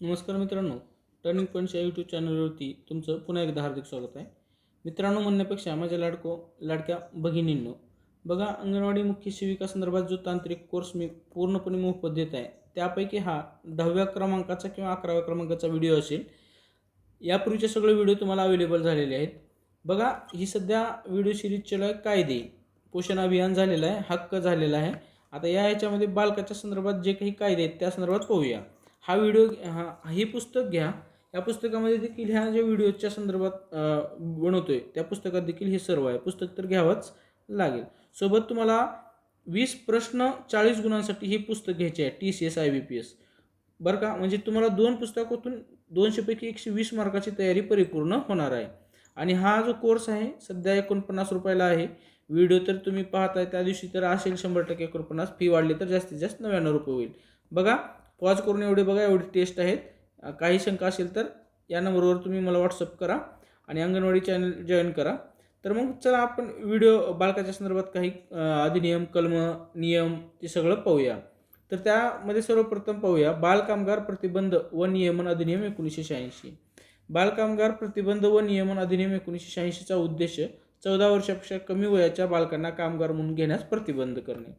नमस्कार मित्रांनो टर्निंग पॉईंटच्या यूट्यूब चॅनलवरती तुमचं पुन्हा एकदा हार्दिक स्वागत आहे. मित्रांनो म्हणण्यापेक्षा माझ्या लाडको लाडक्या भगिनींनो बघा अंगणवाडी मुख्य सेविका संदर्भात जो तांत्रिक कोर्स मी पूर्णपणे मोफत देत आहे त्यापैकी हा दहाव्या क्रमांकाचा किंवा अकराव्या क्रमांकाचा व्हिडिओ असेल. यापूर्वीचे सगळे व्हिडिओ तुम्हाला अवेलेबल झालेले आहेत. बघा ही सध्या व्हिडिओ सिरीजच्या कायदे पोषण अभियान झालेलं आहे हक्क झालेला आहे. आता या ह्याच्यामध्ये बालकाच्या संदर्भात जे काही कायदे आहेत त्या संदर्भात पाहूया. हा व्हिडिओ हा हे पुस्तक घ्या. या पुस्तकामध्ये देखील ह्या ज्या व्हिडिओच्या संदर्भात बनवतो बनवतोय त्या पुस्तकात देखील हे सर्व आहे. पुस्तक तर घ्यावंच लागेल. सोबत तुम्हाला वीस प्रश्न चाळीस गुणांसाठी हे पुस्तक घ्यायचे आहे T C S I B P S बरं का? म्हणजे तुम्हाला दोन पुस्तकातून दोनशेपैकी एकशे वीस मार्काची तयारी परिपूर्ण होणार आहे. आणि हा जो कोर्स आहे सध्या एकोणपन्नास रुपयाला आहे. व्हिडिओ तर तुम्ही पाहताय त्या दिवशी तर असेल शंभर टक्के एकोणपन्नास. फी वाढली तर जास्तीत जास्त नव्याण्णव रुपये होईल. बघा पॉज करून एवढे बघा एवढी टेस्ट आहेत. काही शंका असेल तर या नंबरवर तुम्ही मला व्हॉट्सअप करा आणि अंगणवाडी चॅनल जॉईन करा. तर मग चला आपण व्हिडिओ बालकाच्या संदर्भात काही अधिनियम कलम नियम ते सगळं पाहूया. तर त्यामध्ये सर्वप्रथम पाहूया बालकामगार प्रतिबंध व नियमन अधिनियम एकोणीसशे शहाऐंशी. बालकामगार प्रतिबंध व नियमन अधिनियम एकोणीसशे शहाऐंशीचा उद्देश चौदा वर्षापेक्षा कमी वयाच्या बालकांना कामगार म्हणून घेण्यास प्रतिबंध करणे.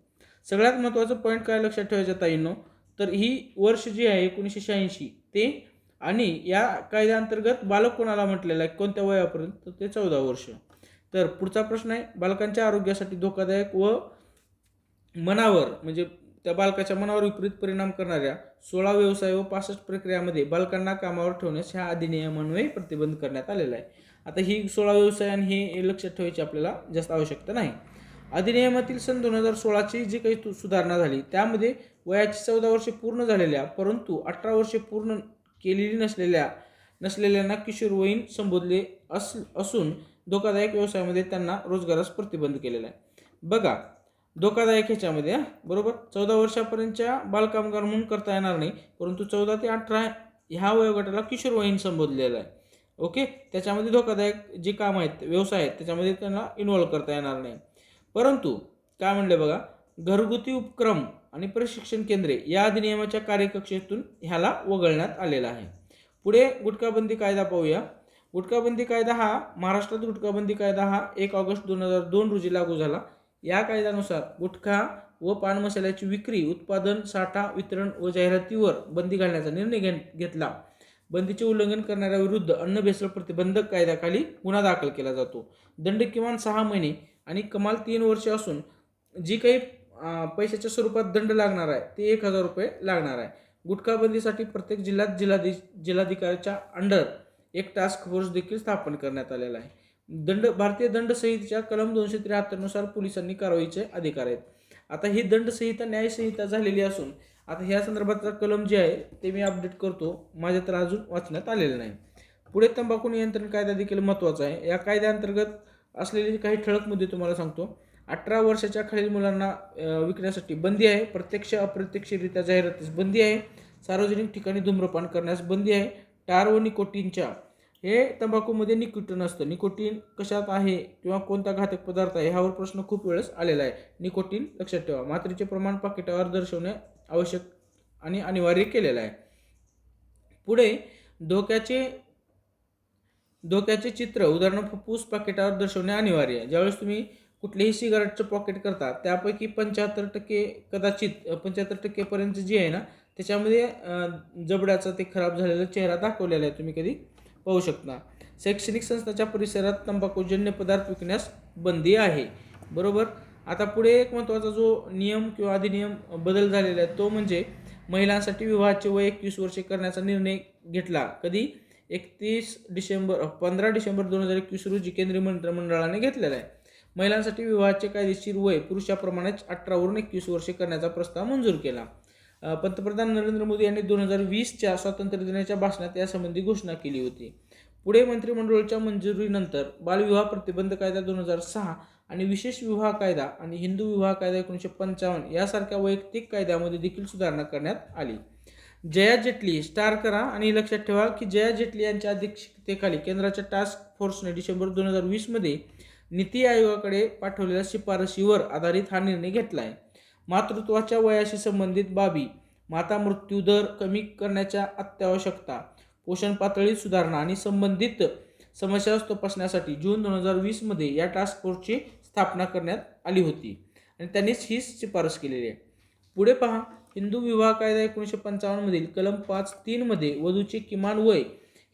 सगळ्यात महत्त्वाचं पॉईंट काय लक्षात ठेवायचं ताईंनो? तर ही वर्ष जी आहे एकोणीसशे शहाऐंशी ते आणि या कायद्याअंतर्गत बालक कोणाला म्हटलेलं आहे कोणत्या वयापर्यंत तर ते चौदा वर्ष. तर पुढचा प्रश्न आहे बालकांच्या आरोग्यासाठी धोकादायक व मनावर म्हणजे त्या बालकाच्या मनावर विपरीत परिणाम करणाऱ्या सोळा व्यवसाय व पासष्ट प्रक्रियामध्ये बालकांना कामावर ठेवण्यास ह्या अधिनियमान्वये प्रतिबंध करण्यात आलेला आहे. आता ही सोळा व्यवसाय आणि हे लक्षात ठेवायची आपल्याला जास्त आवश्यकता नाही. अधिनियमातील सन दोन हजार सोळाची जी काही तु- सुधारणा झाली त्यामध्ये वयाची चौदा वर्षे पूर्ण झालेल्या परंतु अठरा वर्षे पूर्ण केलेली नसलेल्या नसलेल्यांना किशोरवयीन संबोधले अस असून धोकादायक व्यवसायामध्ये त्यांना रोजगारास प्रतिबंध केलेला आहे. बघा धोकादायक ह्याच्यामध्ये बरोबर? चौदा वर्षापर्यंतच्या बालकामगार म्हणून करता येणार नाही परंतु चौदा ते अठरा ह्या वयोगटाला किशोरवयीन संबोधलेलं आहे. ओके? त्याच्यामध्ये धोकादायक जे काम आहेत व्यवसाय आहेत त्याच्यामध्ये त्यांना इन्व्हॉल्व करता येणार नाही. परंतु काय म्हणले बघा घरगुती उपक्रम आणि प्रशिक्षण केंद्रे या अधिनियमाच्या कार्यकक्षेतून ह्याला वगळण्यात आलेला आहे. पुढे गुटखाबंदी कायदा पाहूया. गुटखाबंदी कायदा हा महाराष्ट्रात गुटखाबंदी कायदा हा एक ऑगस्ट दोन हजार दोन रोजी लागू झाला. या कायद्यानुसार गुटखा व पान मसाल्याची विक्री उत्पादन साठा वितरण व जाहिरातीवर बंदी घालण्याचा निर्णय घेतला. बंदीचे उल्लंघन करणाऱ्या विरुद्ध अन्न भेसळ प्रतिबंधक कायद्याखाली गुन्हा दाखल केला जातो. दंड किमान सहा महिने आणि कमाल तीन वर्ष असून जी काही पैशाच्या स्वरूपात दंड लागणार आहे ते एक हजार रुपये लागणार आहे. गुटखाबंदीसाठी प्रत्येक जिल्ह्यात जिल्हाधि जिल्हाधिकाऱ्याच्या अंडर एक टास्क फोर्स देखील स्थापन करण्यात आलेला आहे. दंड भारतीय दंड संहितेच्या कलम दोनशे त्र्याहत्तरनुसार पोलिसांनी कारवाईचे अधिकार आहेत. आता ही दंड संहिता न्यायसंहिता झालेली असून आता ह्या संदर्भातचा कलम जे आहे ते मी अपडेट करतो. माझ्या तर अजून वाचण्यात आलेलं नाही. पुढे तंबाखू नियंत्रण कायदा देखील महत्त्वाचा आहे. या कायद्याअंतर्गत असलेले काही ठळक मुद्दे तुम्हाला सांगतो. अठरा वर्षाच्या खालील मुलांना विकण्यासाठी बंदी आहे. प्रत्यक्ष अप्रत्यक्षरित्या जाहिरातीस बंदी आहे. सार्वजनिक ठिकाणी धूम्रपान करण्यास बंदी आहे. टार व निकोटीनच्या हे तंबाखूमध्ये निकोटीन असतं. निकोटीन कशात आहे किंवा कोणता घातक पदार्थ आहे ह्यावर प्रश्न खूप वेळेस आलेला आहे. निकोटीन लक्षात ठेवा. मात्रेचे प्रमाण पाकिटावर दर्शवणे आवश्यक आणि अनिवार्य केलेलं आहे. पुढे धोक्याचे धोक्याचे चित्र उदाहरण फुफ्फूस पाकिटावर दर्शवणे अनिवार्य आहे. ज्यावेळेस तुम्ही कुठलेही सिगारेटचं पॉकेट करता त्यापैकी पंच्याहत्तर टक्के कदाचित पंच्याहत्तर टक्केपर्यंत जी आहे ना त्याच्यामध्ये जबड्याचा ते खराब झालेला चेहरा दाखवलेला आहे. तुम्ही कधी पाहू शकता. शैक्षणिक संस्थाच्या परिसरात तंबाखूजन्य पदार्थ विकण्यास बंदी आहे. बरोबर? आता पुढे एक महत्त्वाचा जो नियम किंवा अधिनियम बदल झालेला आहे तो म्हणजे महिलांसाठी विवाहाचे वय एकवीस वर्षे करण्याचा निर्णय घेतला. कधी? एकतीस डिसेंबर पंधरा डिसेंबर दोन हजार एकवीस रोजी केंद्रीय मंत्रिमंडळाने घेतलेला आहे. महिलांसाठी विवाहाचे कायदेशीर वय पुरुषाप्रमाणेच अठरावरून एकवीस वर्षे करण्याचा प्रस्ताव मंजूर केला. पंतप्रधान नरेंद्र मोदी यांनी दोन हजार वीसच्या स्वातंत्र्य दिनाच्या भाषणात यासंबंधी घोषणा केली होती. पुढे मंत्रिमंडळाच्या मंजुरीनंतर बालविवाह प्रतिबंध कायदा दोन हजार सहा आणि विशेष विवाह कायदा आणि हिंदू विवाह कायदा एकोणीसशे पंचावन्न यासारख्या वैयक्तिक कायद्यामध्ये देखील सुधारणा करण्यात आली. जया जेटली स्टार करा आणि लक्षात ठेवा की जया जेटली यांच्या अध्यक्षतेखाली केंद्राच्या टास्क फोर्सने डिसेंबर दोन हजार वीसमध्ये नीती आयोगाकडे पाठवलेल्या शिफारशीवर आधारित हा निर्णय घेतला आहे मातृत्वाच्या वयाशी संबंधित बाबी माता मृत्यू दर कमी करण्याच्या अत्यावश्यकता पोषण पातळी सुधारणा आणि संबंधित समस्या तपासण्यासाठी जून दोन हजार वीसमध्ये या टास्क फोर्सची स्थापना करण्यात आली होती आणि त्यांनीच ही शिफारस केलेली आहे. पुढे पहा. हिंदू विवाह कायदा एकोणीसशे पंचावन्नमधील कलम पाच तीनमध्ये वधूचे किमान वय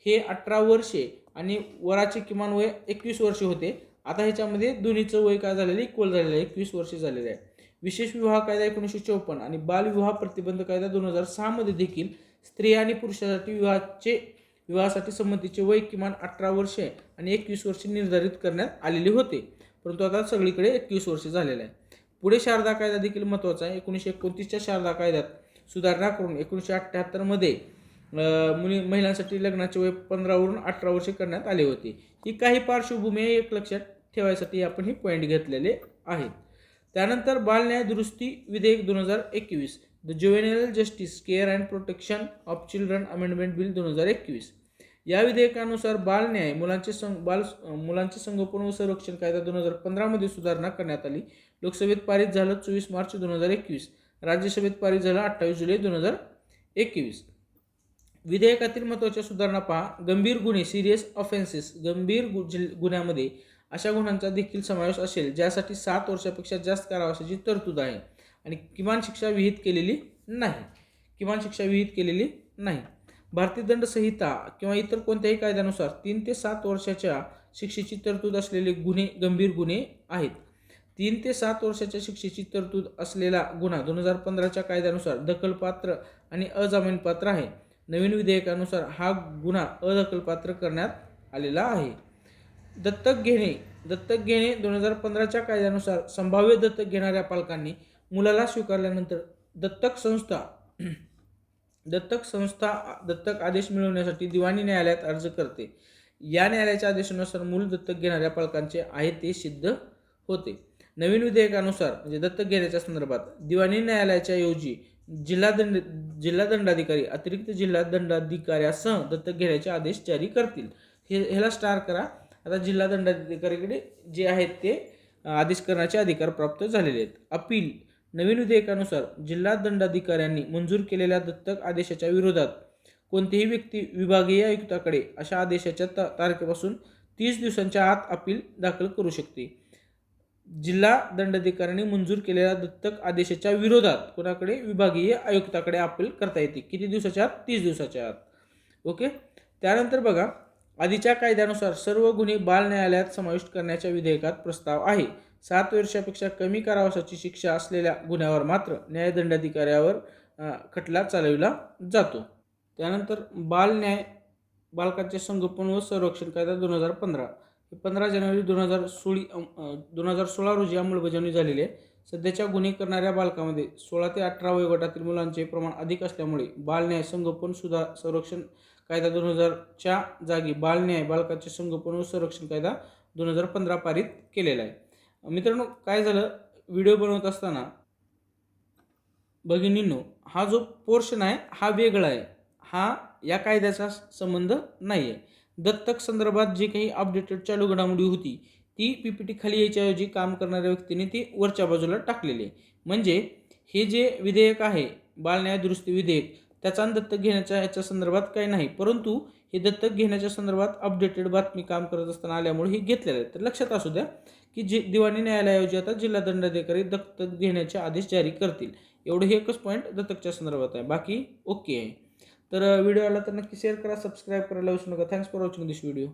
हे अठरा वर्षे आणि वराचे किमान वय एकवीस वर्षे होते. आता ह्याच्यामध्ये दोन्हीचं वय काय झालेलं इक्वल झालेलं आहे. एकवीस वर्षे झालेलं आहे. विशेष विवाह कायदा एकोणीसशे चौपन्न आणि बालविवाह प्रतिबंध कायदा दोन हजार सहामध्ये देखील स्त्रिया आणि पुरुषासाठी विवाहाचे विवाहासाठी संमतीचे वय किमान अठरा वर्षे आणि एकवीस वर्षे निर्धारित करण्यात आलेले होते. परंतु आता सगळीकडे एकवीस वर्षे झालेलं आहे. पुढे शारदा कायदा देखील महत्त्वाचा आहे. एकोणीसशे एकोणतीसच्या शारदा कायद्यात सुधारणा करून एकोणीसशे अठ्ठ्याहत्तरमध्ये मुली महिलांसाठी लग्नाचे वय पंधरावरून अठरा वर्षे करण्यात आले होते. ही काही पार्श्वभूमी एक लक्षात ठेवायसाठी आपण हे पॉईंट घेतलेले आहेत. त्यानंतर बाल न्याय दुरुस्ती विधेयक दोन हजार एकवीस the juvenile justice care and protection of children amendment bill दोन हजार एकवीस. या विधेयकानुसार बाल न्याय मुलांचे सं बाल मुलांचे संगोपन व संरक्षण कायदा दोन हजार पंधरामध्ये सुधारणा करण्यात आली. लोकसभेत पारित झालं चोवीस मार्च दोन हजार एकवीस. राज्यसभेत पारित झालं अठ्ठावीस जुलै दोन हजार एकवीस. विधेयकातील महत्त्वाच्या सुधारणा पहा. गंभीर गुन्हे सिरियस ऑफेन्सेस गंभीर गु गुन्ह्यामध्ये अशा गुन्ह्यांचा देखील समावेश असेल ज्यासाठी सात वर्षापेक्षा जास्त कारावासाची तरतूद आहे आणि किमान शिक्षा विहित केलेली नाही. किमान शिक्षा विहित केलेली नाही. भारतीय दंड संहिता किंवा इतर कोणत्याही कायद्यानुसार तीन ते सात वर्षाच्या शिक्षेची तरतूद असलेले गुन्हे गंभीर गुन्हे आहेत. तीन ते सात वर्षाच्या शिक्षेची तरतूद असलेला गुन्हा दोन हजार पंधराच्या कायद्यानुसार दखलपात्र आणि अजामीनपात्र आहे. नवीन विधेयकानुसार हा गुन्हा अदखलपात्र करण्यात आलेला आहे. दत्तक घेणे दत्तक घेणे दोन हजार पंधराच्या कायद्यानुसार संभाव्य दत्तक घेणाऱ्या पालकांनी मुलाला स्वीकारल्यानंतर दत्तक संस्था दत्तक संस्था दत्तक आदेश मिळवण्यासाठी दिवाणी न्यायालयात अर्ज करते. या न्यायालयाच्या आदेशानुसार मूल दत्तक घेणाऱ्या पालकांचे आहे ते सिद्ध होते. नवीन विधेयकानुसार म्हणजे दत्तक घेण्याच्या संदर्भात दिवाणी न्यायालयाच्या ऐवजी जिल्हा दंड जिल्हा दंडाधिकारी अतिरिक्त जिल्हा दंडाधिकाऱ्यासह दत्तक घेण्याचे आदेश जारी करतील. हे ह्याला स्टार करा. आता जिल्हा दंडाधिकारीकडे जे आहेत ते आदेश करण्याचे अधिकार प्राप्त झालेले आहेत. अपील नवीन विधेयकानुसार जिल्हा दंडाधिकाऱ्यांनी मंजूर केलेल्या दत्तक आदेशाच्या विरोधात कोणतीही व्यक्ती विभागीय आयुक्ताकडे अशा आदेशाच्या त तारखेपासून तीस दिवसांच्या आत अपील दाखल करू शकते. जिल्हा दंडाधिकाऱ्यांनी मंजूर केलेल्या दत्तक आदेशाच्या विरोधात कोणाकडे विभागीय आयुक्ताकडे अपील करता येते? किती दिवसाच्या आत? तीस दिवसाच्या आत. ओके? त्यानंतर बघा आधीच्या कायद्यानुसार सर्व गुन्हे बाल न्यायालयात समाविष्ट करण्याच्या विधेयकात प्रस्ताव आहे. सात वर्षापेक्षा कमी कारावासाची शिक्षा असलेल्या गुन्ह्यावर मात्र न्यायदंडाधिकाऱ्यावर खटला चालविला जातो. त्यानंतर बाल न्याय बालकांचे संगोपन व संरक्षण कायदा दोन हजार पंधरा. पंधरा जानेवारी दोन हजार सोळी दोन हजार सोळा रोजी अंमलबजावणी झालेली आहे. सध्याच्या गुन्हे करणाऱ्या बालकामध्ये सोळा ते अठरा वयोगटातील मुलांचे प्रमाण अधिक असल्यामुळे बाल न्याय संगोपन सुधा संरक्षण कायदा दोन हजारच्या जागी बाल न्याय संगोपन व संरक्षण कायदा दोन हजार पंधरा पारित केलेला आहे. मित्रांनो काय झालं? व्हिडिओ बनवत असताना भगिनींनो हा जो पोर्शन आहे हा वेगळा आहे. हा या कायद्याचा संबंध नाही आहे दत्तक संदर्भात जे काही अपडेटेड चालू घडामोडी होती ती पी पी टी खाली यायच्याऐवजी काम करणाऱ्या व्यक्तीने ती वरच्या बाजूला टाकलेली. आहे म्हणजे हे जे विधेयक आहे बालन्याय दुरुस्ती विधेयक त्याचा दत्तक घेण्याच्या याच्या संदर्भात काही नाही परंतु हे दत्तक घेण्याच्या संदर्भात अपडेटेड बातमी काम करत असताना आल्यामुळे हे घेतलेलं आहे. तर लक्षात असू द्या की जे दिवाणी न्यायालयाऐवजी आता जिल्हा दंडाधिकारी दत्तक घेण्याचे आदेश जारी करतील. एवढं हे एकच पॉईंट दत्तकच्या संदर्भात आहे. बाकी ओके आहे. तर व्हिडिओ आला तर नक्की शेअर करा सबस्क्राईब करायला विसरू नका. Thanks for watching this video